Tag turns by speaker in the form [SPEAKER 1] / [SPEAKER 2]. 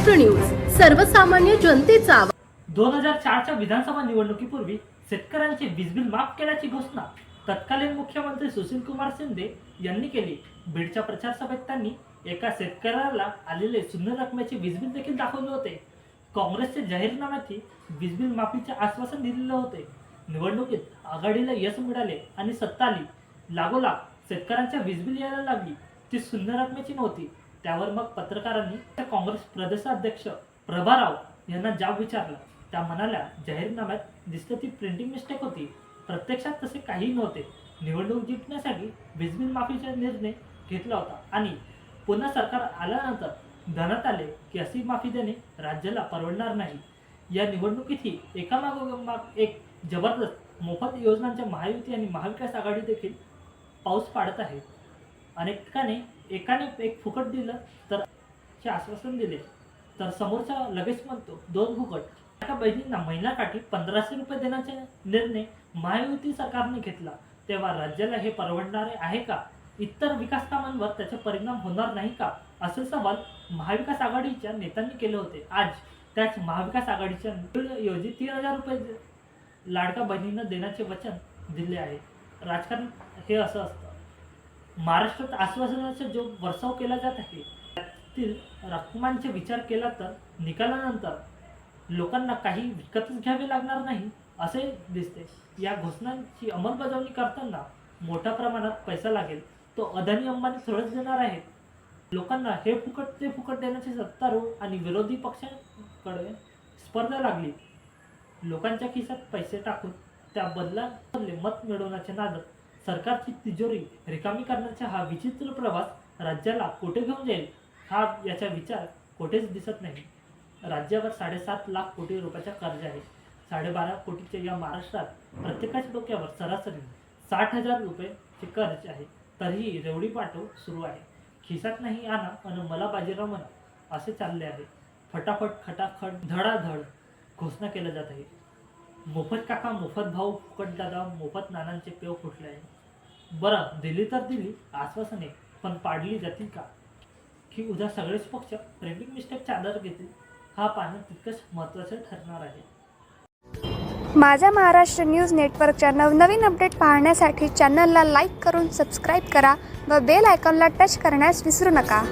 [SPEAKER 1] Maharashtra news सर्वसामान्य जनतेचा
[SPEAKER 2] दोन हजार चारच्या विधानसभा निवडणुकीपूर्वी शेतकऱ्यांचे वीज बिल माफ केल्याची घोषणा तत्कालीन मुख्यमंत्री सुशील कुमार शिंदे यांनी केली. बीडच्या प्रचार सभेत त्यांनी एका शेतकऱ्याला आलेले शून्य रकमेचे वीज बिल देखील दाखवले होते. काँग्रेसचे जाहीरनाम्यात वीज बिल माफीचे आश्वासन दिलेले होते. निवडणुकीत आघाडीला यश मिळाले आणि सत्ता आली. लागोलाग शेतकऱ्यांच्या वीज बिल यायला लागली. ती शून्य रकमेची नव्हती. त्यावर मग पत्रकारांनी त्या काँग्रेस प्रदेशाध्यक्ष प्रभाराव यांना जाब विचारला. त्या म्हणाल्या जाहीरनाम्यात दिसतं ती प्रिंटिंग मिस्टेक होती. प्रत्यक्षात तसे काही नव्हते. निवडणूक जिंकण्यासाठी वीजबिल माफीचा निर्णय घेतला होता आणि पुन्हा सरकार आल्यानंतर धनात आले की अशी माफी देणे राज्याला परवडणार नाही. या निवडणुकीतही एकामागोमाग एक जबरदस्त मोफत योजनांच्या महायुती आणि महाविकास आघाडी देखील पाऊस पाडत आहे अनेक ठिकाणी एकाने एक फुकट दिलं तर आश्वासन दिले. तर समोरचा लगेच म्हणतो दोन फुकट. एका बहिणींना महिन्याकाठी पंधराशे रुपये देण्याचा निर्णय महायुती सरकारने घेतला. तेव्हा राज्याला हे परवडणारे आहे का? इतर विकास कामांवर त्याचे परिणाम होणार नाही का? असे सवाल महाविकास आघाडीच्या नेत्यांनी केले होते. आज त्याच महाविकास आघाडीच्या योजित तीन हजार रुपये लाडका बहिणींना देण्याचे वचन दिले आहे. राजकारण हे असं असतं. महाराष्ट्रात आश्वासनाचा जो वर्षाव केला जात आहे त्यातील रकमांचा विचार केला तर निकालानंतर लोकांना काही विकतच घ्यावे लागणार नाही असे दिसते. या घोषणांची अंमलबजावणी करताना मोठ्या प्रमाणात पैसा लागेल. तो अदानी अंबानी थोडंच देणार आहेत लोकांना हे फुकट ते फुकट देण्याची सत्तारूढ आणि विरोधी पक्षांकडे स्पर्धा लागली. लोकांच्या खिशात पैसे टाकून त्या बदला मत मिळवण्याचे नादक सरकारची तिजोरी रिकामी करण्याचा हा विचित्र प्रवास राज्याला कुठे घेऊन जाईल? हा याचा विचार कुठेच दिसत नाही. राज्यावर साडेसात लाख कोटी रुपयाचा कर्ज आहे. साडेबारा कोटीच्या या महाराष्ट्रात प्रत्येकाच्या डोक्यावर सरासरी साठ हजार रुपयेचे कर्ज आहे. तरीही रेवडी पाठव सुरू आहे. खिसात नाही आणा आणि मला बाजीराव म्हणा असे चालले आहे. फटाफट खटाखट धडाधड घोषणा केल्या जात आहे मोफत काका मोफत भाऊ फुकट दादा मोफत नानांचे पेव फुटले आहे. बरं दिली तर दिली आश्वासने पण पाडली जातील का? की उद्या सगळेच पक्ष प्रिंटिंग मिस्टेकचा चादर घेतील? हा पाहणं तितकंच महत्त्वाचं ठरणार आहे.
[SPEAKER 3] माझ्या महाराष्ट्र न्यूज नेटवर्कच्या नवनवीन अपडेट पाहण्यासाठी चॅनलला लाईक करून सबस्क्राईब करा व बेल आयकॉनला टच करण्यास विसरू नका.